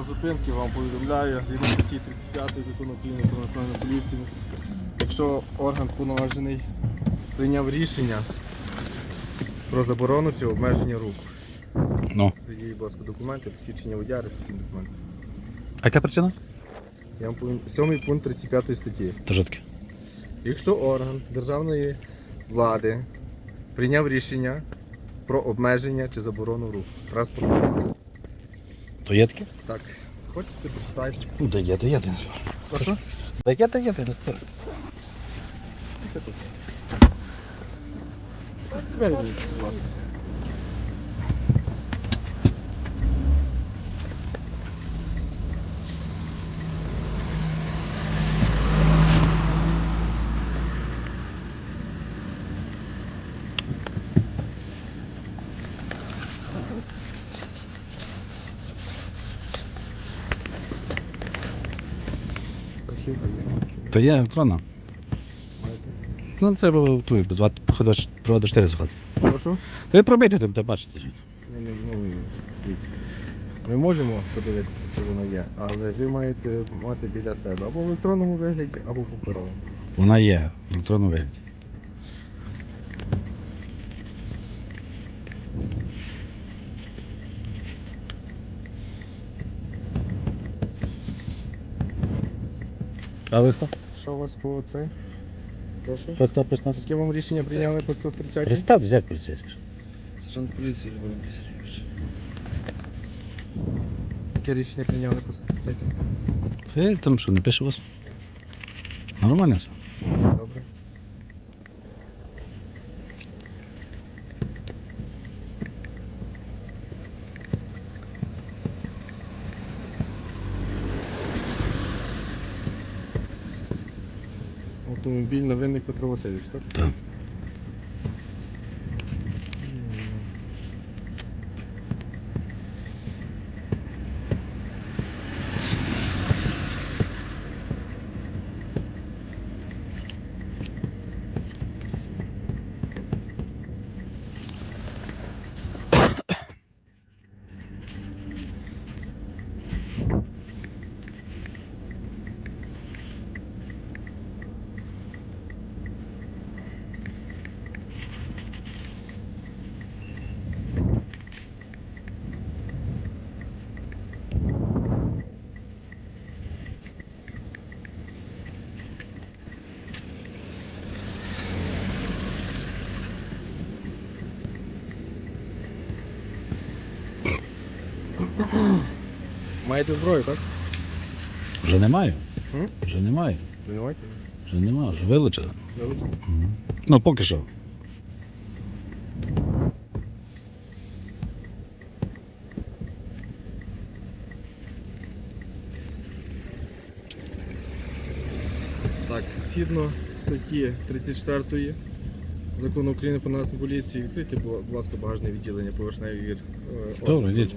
на зупинки, вам повідомляю, згідно статті 35 закону України про національну поліцію. Якщо орган повноважений прийняв рішення про заборону чи обмеження рук. Ну. Приділіть, будь ласка, документи, посвідчення водія, реєстраційні документи. А яка причина? Я вам повинен... Сьомий пункт 35 статті. Що? Якщо орган державної влади прийняв рішення про обмеження чи заборону руху транспортного засобу. То є таке? Так, хочете прочитайте. Ну, да є, то є, ти не. Прошу? Да є, то є, ти не тут. Будь ласка. То є електронна. Ну, це було ту, про 24 заходи. Прошу? Ви пробити бачити. Ні, ні, ну. Ми можемо подивитися, що воно є, але ви маєте мати біля себе або в електронному вигляді, або в паперовому. Вона є в електронному вигляді. А ви хто? Що у вас по це? Прошу. Хто? Яке вам рішення прийняли по 130? Представтеся, взяв поліцейський. Сержант поліції Львов Сергійович. Яке рішення прийняли по 130? Це там що, не пише у вас? Нормально все. Добре. Автомобіль на винник Петро Васильович, так? Так. Маєте зброю, так? Вже немає. М? Вже немає. Вже немає, вже вилучили. Мгм. Ну, поки що. Так, згідно статті 34 закону України про нас поліції відкрити, будь ласка, багажне відділення поверхневий вір. е, Добре, йдіть.